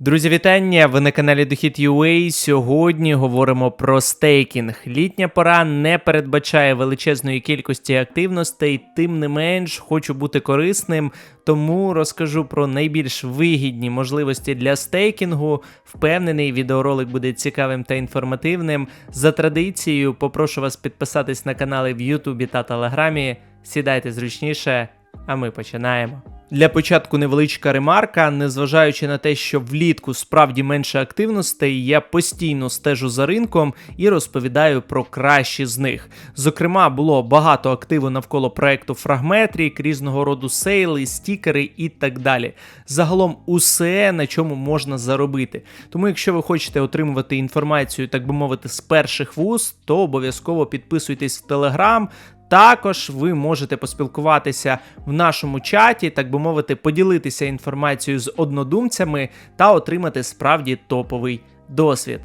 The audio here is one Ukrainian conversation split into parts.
Друзі, вітання! Ви на каналі Дохід UA. Сьогодні говоримо про стейкінг. Літня пора не передбачає величезної кількості активностей, тим не менш хочу бути корисним, тому розкажу про найбільш вигідні можливості для стейкінгу. Впевнений, відеоролик буде цікавим та інформативним. За традицією, попрошу вас підписатись на канали в Ютубі та Телеграмі. Сідайте зручніше, а ми починаємо. Для початку невеличка ремарка, незважаючи на те, що влітку справді менше активностей, я постійно стежу за ринком і розповідаю про кращі з них. Зокрема, було багато активу навколо проекту Fragmetric, різного роду сейли, стікери і так далі. Загалом усе, на чому можна заробити. Тому, якщо ви хочете отримувати інформацію, так би мовити, з перших вуз, то обов'язково підписуйтесь в Телеграм. Також ви можете поспілкуватися в нашому чаті, так би мовити, поділитися інформацією з однодумцями та отримати справді топовий досвід.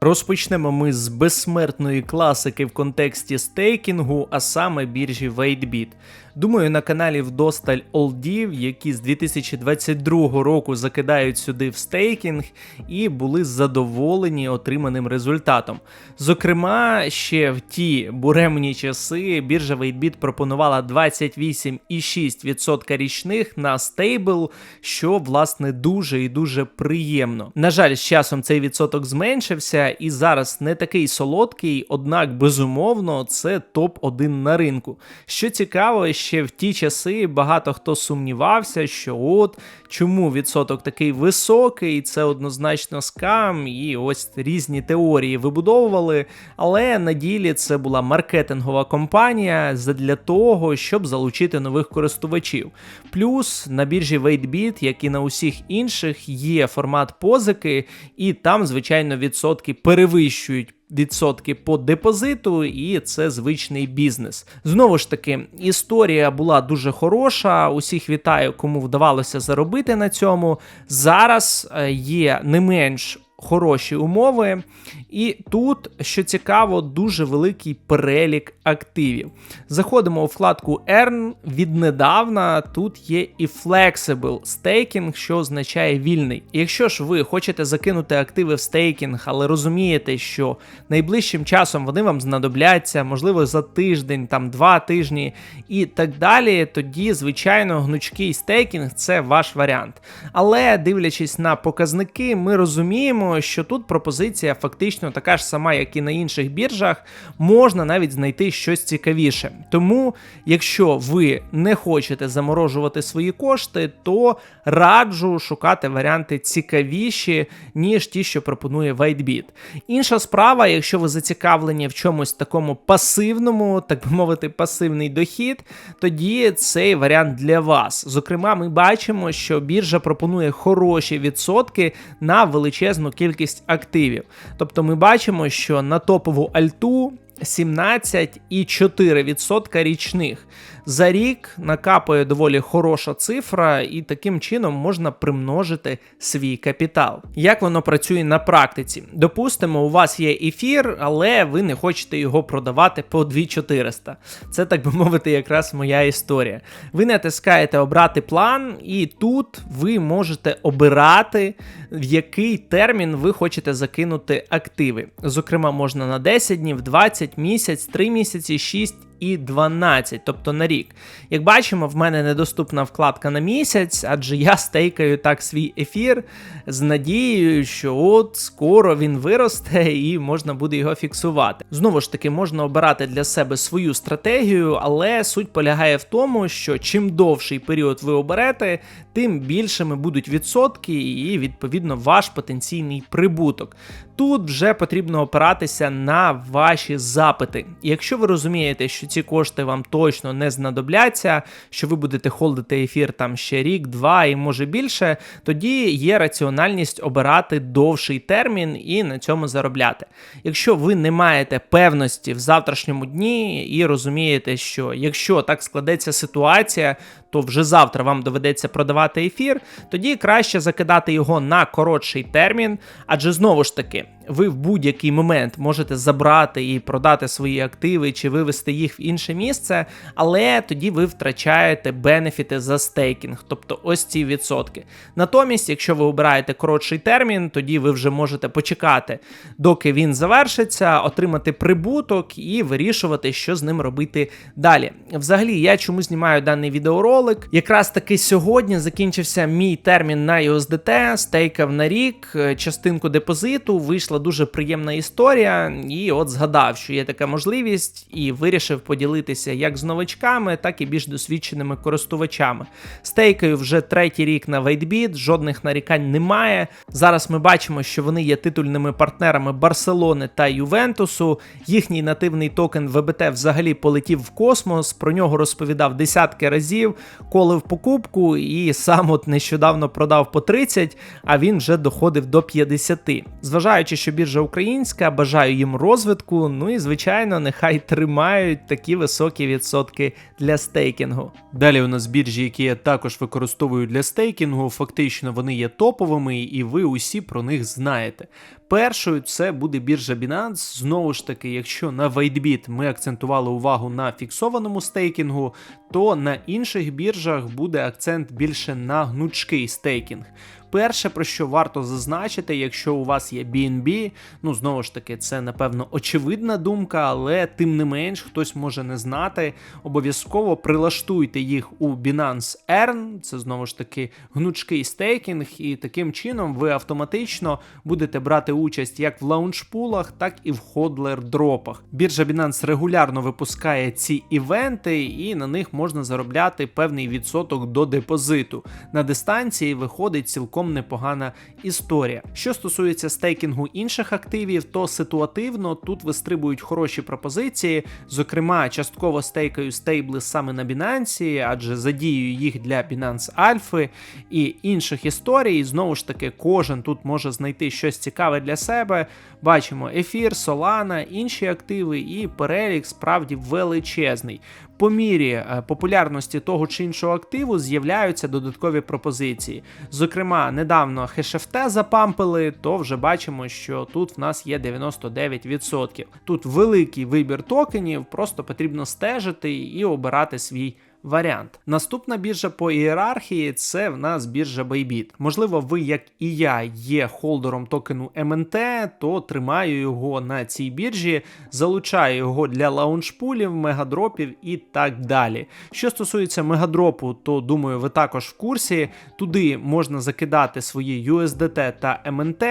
Розпочнемо ми з безсмертної класики в контексті стейкінгу, а саме біржі WaitBit. Думаю, на каналі вдосталь олдів, які з 2022 року закидають сюди в стейкінг і були задоволені отриманим результатом. Зокрема, ще в ті буремні часи біржа WaitBit пропонувала 28,6% річних на стейбл, що власне дуже і дуже приємно. На жаль, з часом цей відсоток зменшився і зараз не такий солодкий, однак безумовно це топ-1 на ринку. Що цікаво, ще в ті часи багато хто сумнівався, що от чому відсоток такий високий, це однозначно скам, і ось різні теорії вибудовували. Але на ділі це була маркетингова компанія для того, щоб залучити нових користувачів. Плюс на біржі WaitBit, як і на усіх інших, є формат позики, і там, звичайно, відсотки перевищують відсотки по депозиту, і це звичний бізнес. Знову ж таки, історія була дуже хороша. Усіх вітаю, кому вдавалося заробити на цьому. Зараз е, є не менш. Хороші умови, і тут, що цікаво, дуже великий перелік активів. Заходимо у вкладку Earn віднедавна. Тут є і Flexible Staking, що означає вільний. Якщо ж ви хочете закинути активи в стейкінг, але розумієте, що найближчим часом вони вам знадобляться, можливо, за тиждень, там два тижні і так далі, тоді, звичайно, гнучкий стейкінг це ваш варіант. Але дивлячись на показники, ми розуміємо, що тут пропозиція фактично така ж сама, як і на інших біржах, можна навіть знайти щось цікавіше. Тому, якщо ви не хочете заморожувати свої кошти, то раджу шукати варіанти цікавіші, ніж ті, що пропонує WhiteBit. Інша справа, якщо ви зацікавлені в чомусь такому пасивному, так би мовити, пасивний дохід, тоді цей варіант для вас. Зокрема, ми бачимо, що біржа пропонує хороші відсотки на величезну кількість активів. Тобто ми бачимо, що на топову альту 17,4% річних. За рік накапає доволі хороша цифра, і таким чином можна примножити свій капітал. Як воно працює на практиці? Допустимо, у вас є ефір, але ви не хочете його продавати по 2400. Це, так би мовити, якраз моя історія. Ви натискаєте обрати план, і тут ви можете обирати, в який термін ви хочете закинути активи. Зокрема, можна на 10 днів, 20 місяць, 3 місяці, 6 і 12, тобто на рік. Як бачимо, в мене недоступна вкладка на місяць, адже я стейкаю так свій ефір з надією, що от скоро він виросте і можна буде його фіксувати. Знову ж таки, можна обирати для себе свою стратегію, але суть полягає в тому, що чим довший період ви оберете, тим більшими будуть відсотки, і відповідно ваш потенційний прибуток. Тут вже потрібно опиратися на ваші запити. І якщо ви розумієте, що ці кошти вам точно не знадобляться, що ви будете холдити ефір там ще рік, два і може більше, тоді є раціональність обирати довший термін і на цьому заробляти. Якщо ви не маєте певності в завтрашньому дні і розумієте, що якщо так складеться ситуація, то вже завтра вам доведеться продавати ефір, тоді краще закидати його на коротший термін, адже знову ж таки, ви в будь-який момент можете забрати і продати свої активи чи вивести їх в інше місце, але тоді ви втрачаєте бенефіти за стейкінг, тобто ось ці відсотки. Натомість, якщо ви обираєте коротший термін, тоді ви вже можете почекати, доки він завершиться, отримати прибуток і вирішувати, що з ним робити далі. Взагалі, я чому знімаю даний відеоролик. Якраз таки сьогодні закінчився мій термін на USDT, стейкав на рік, е, частинку депозиту. Вийшла дуже приємна історія, і от згадав, що є така можливість, і вирішив поділитися як з новачками, так і більш досвідченими користувачами. Стейкаю вже третій рік на WaitBit, жодних нарікань немає. Зараз ми бачимо, що вони є титульними партнерами Барселони та Ювентусу. Їхній нативний токен ВБТ взагалі полетів в космос. Про нього розповідав десятки разів, колив покупку і сам от нещодавно продав по 30, а він вже доходив до 50. Зважаючи, що біржа українська, бажаю їм розвитку. Ну і звичайно, нехай тримають такі високі відсотки для стейкінгу. Далі у нас біржі, які я також використовую для стейкінгу, фактично вони є топовими, і ви усі про них знаєте. Першою це буде біржа Binance. Знову ж таки, якщо на WhiteBit ми акцентували увагу на фіксованому стейкінгу, то на інших біржах буде акцент більше на гнучкий стейкінг. Перше, про що варто зазначити, якщо у вас є BNB, ну знову ж таки, це напевно очевидна думка, але тим не менш хтось може не знати. Обов'язково прилаштуйте їх у Binance Earn, це знову ж таки гнучкий стейкінг, і таким чином ви автоматично будете брати участь як в лаунчпулах, так і в ходлер дропах. Біржа Binance регулярно випускає ці івенти, і на них можна заробляти певний відсоток до депозиту. На дистанції виходить цілком непогана історія. Що стосується стейкінгу інших активів, то ситуативно тут вистрибують хороші пропозиції. Зокрема, частково стейкаю стейбли саме на Binance, адже задіюю їх для Binance Alpha і інших історій. Знову ж таки, кожен тут може знайти щось цікаве для себе. Бачимо ефір, Solana, інші активи, і перелік справді величезний. По мірі е, популярності того чи іншого активу з'являються додаткові пропозиції. Зокрема, недавно HashFT запампили, то вже бачимо, що тут в нас є 99%. Тут великий вибір токенів, просто потрібно стежити і обирати свій варіант. Наступна біржа по ієрархії це в нас біржа Bybit. Можливо, ви, як і я, є холдером токену МНТ, то тримаю його на цій біржі, залучаю його для лаунчпулів, мегадропів і так далі. Що стосується мегадропу, то думаю, ви також в курсі. Туди можна закидати свої USDT та МНТ.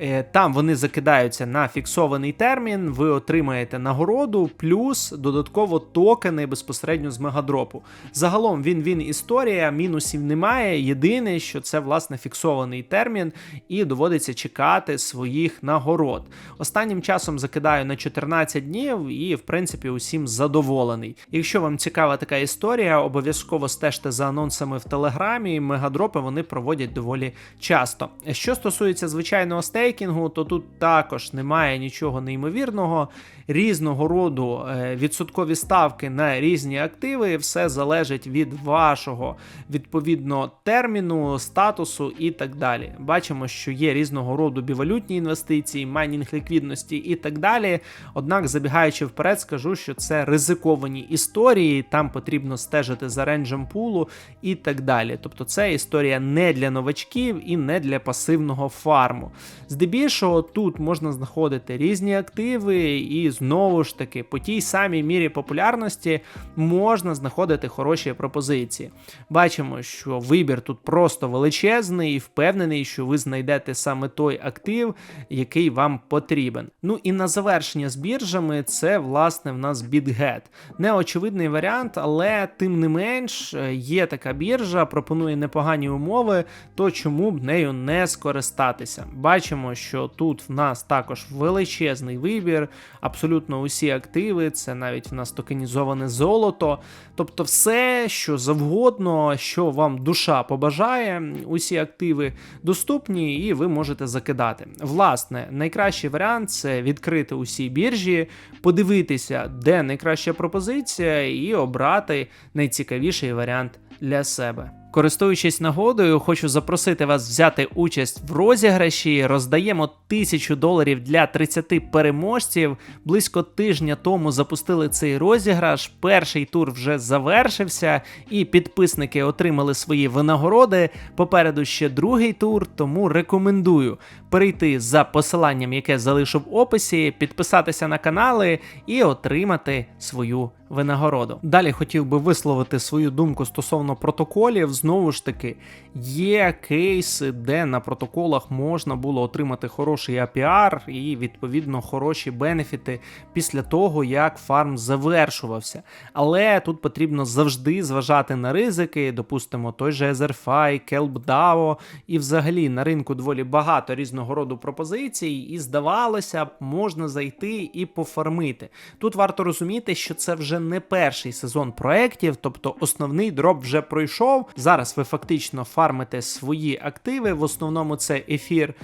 Е, там вони закидаються на фіксований термін, ви отримаєте нагороду, плюс додатково токени безпосередньо з мегадропу. Загалом він-він історія, мінусів немає. Єдине, що це власне фіксований термін, і доводиться чекати своїх нагород. Останнім часом закидаю на 14 днів і, в принципі, усім задоволений. Якщо вам цікава така історія, обов'язково стежте за анонсами в телеграмі. Мегадропи вони проводять доволі часто. Що стосується звичайного стейкінгу, то тут також немає нічого неймовірного. Різного роду е, відсоткові ставки на різні активи, все залежить від вашого відповідно терміну, статусу і так далі. Бачимо, що є різного роду бівалютні інвестиції, майнінг ліквідності і так далі. Однак, забігаючи вперед, скажу, що це ризиковані історії, там потрібно стежити за ренджем пулу і так далі. Тобто, це історія не для новачків і не для пасивного фарму. Здебільшого тут можна знаходити різні активи, і знову ж таки, по тій самій мірі популярності можна знаходити хороші пропозиції. Бачимо, що вибір тут просто величезний і впевнений, що ви знайдете саме той актив, який вам потрібен. Ну і на завершення з біржами це власне в нас BitGet. Неочевидний варіант, але тим не менш є така біржа, пропонує непогані умови, то чому б нею не скористатися? Бачимо, що тут в нас також величезний вибір, абсолютно усі активи, це навіть в нас токенізоване золото. Тобто, все, що завгодно, що вам душа побажає, усі активи доступні, і ви можете закидати. Власне, найкращий варіант це відкрити усі біржі, подивитися, де найкраща пропозиція, і обрати найцікавіший варіант для себе. Користуючись нагодою, хочу запросити вас взяти участь в розіграші. Роздаємо тисячу доларів для 30 переможців. Близько тижня тому запустили цей розіграш. Перший тур вже завершився, і підписники отримали свої винагороди. Попереду ще другий тур, тому рекомендую перейти за посиланням, яке залишу в описі, підписатися на канали і отримати свою винагороду. Далі хотів би висловити свою думку стосовно протоколів. Знову ж таки, є кейси, де на протоколах можна було отримати хороший APR і відповідно хороші бенефіти після того, як фарм завершувався. Але тут потрібно завжди зважати на ризики, допустимо, той же Etherfi, KelpDAO, і взагалі на ринку доволі багато різного роду пропозицій, і здавалося б, можна зайти і пофармити. Тут варто розуміти, що це вже не перший сезон проєктів, тобто основний дроп вже пройшов. Зараз ви фактично фармите свої активи. В основному це ефір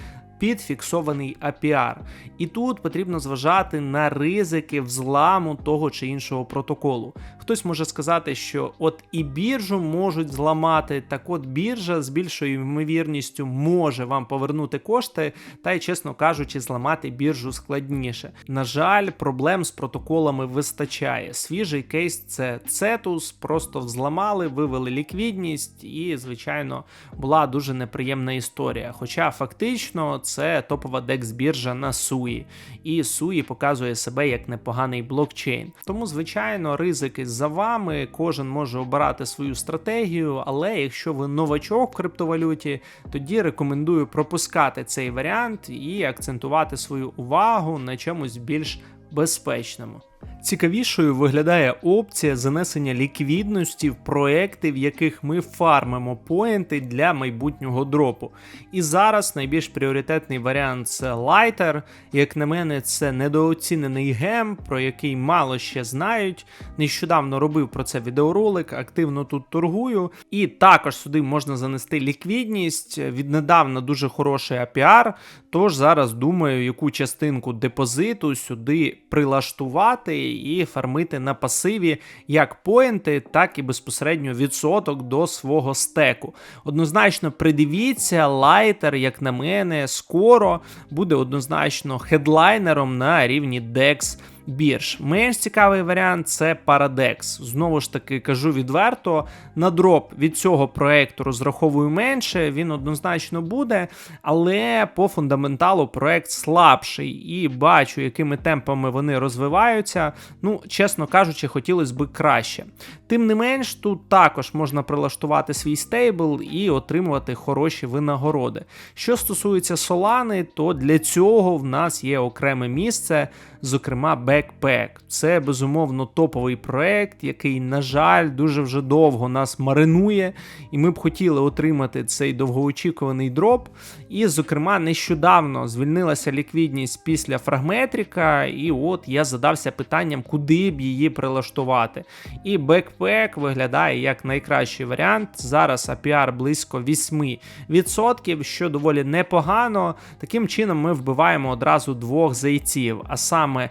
під фіксований APR. І тут потрібно зважати на ризики взламу того чи іншого протоколу. Хтось може сказати, що от і біржу можуть зламати, так от біржа з більшою ймовірністю може вам повернути кошти, та й, чесно кажучи, зламати біржу складніше. На жаль, проблем з протоколами вистачає. Свіжий кейс це Cetus, просто взламали, вивели ліквідність, і, звичайно, була дуже неприємна історія. Хоча фактично це топова декс біржа на Суї, і Суї показує себе як непоганий блокчейн. Тому, звичайно, ризики за вами, кожен може обирати свою стратегію, але якщо ви новачок в криптовалюті, тоді рекомендую пропускати цей варіант і акцентувати свою увагу на чомусь більш безпечному. Цікавішою виглядає опція занесення ліквідності в проекти, в яких ми фармимо поінти для майбутнього дропу. І зараз найбільш пріоритетний варіант це Lighter. Як на мене, це недооцінений гем, про який мало ще знають. Нещодавно робив про це відеоролик, активно тут торгую. І також сюди можна занести ліквідність. Віднедавна дуже хороший APR, тож зараз думаю, яку частинку депозиту сюди прилаштувати і фармити на пасиві як поінти, так і безпосередньо відсоток до свого стеку. Однозначно придивіться, лайтер, як на мене, скоро буде однозначно хедлайнером на рівні DEX бірж. Менш цікавий варіант це Paradex. Знову ж таки, кажу відверто, на дроп від цього проекту розраховую менше, він однозначно буде, але по фундаменталу проект слабший і бачу, якими темпами вони розвиваються. Ну, чесно кажучи, хотілося б краще. Тим не менш, тут також можна прилаштувати свій стейбл і отримувати хороші винагороди. Що стосується Solana, то для цього в нас є окреме місце, зокрема, Backpack. Це безумовно топовий проект, який, на жаль, дуже вже довго нас маринує, і ми б хотіли отримати цей довгоочікуваний дроп. І, зокрема, нещодавно звільнилася ліквідність після фрагметрика, і от я задався питанням, куди б її прилаштувати. І Backpack виглядає як найкращий варіант. Зараз APR близько 8%, що доволі непогано. Таким чином ми вбиваємо одразу двох зайців, а саме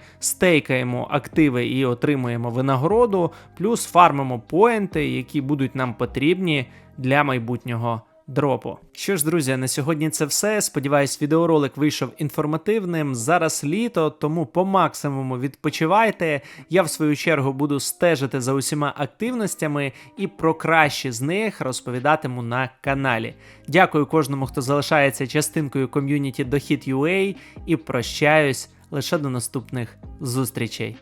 стейкаємо активи і отримуємо винагороду, плюс фармимо поінти, які будуть нам потрібні для майбутнього дропу. Що ж, друзі, на сьогодні це все. Сподіваюсь, відеоролик вийшов інформативним. Зараз літо, тому по максимуму відпочивайте. Я в свою чергу буду стежити за усіма активностями і про кращі з них розповідатиму на каналі. Дякую кожному, хто залишається частинкою ком'юніті Дохід.ua і прощаюсь лише до наступних зустрічей.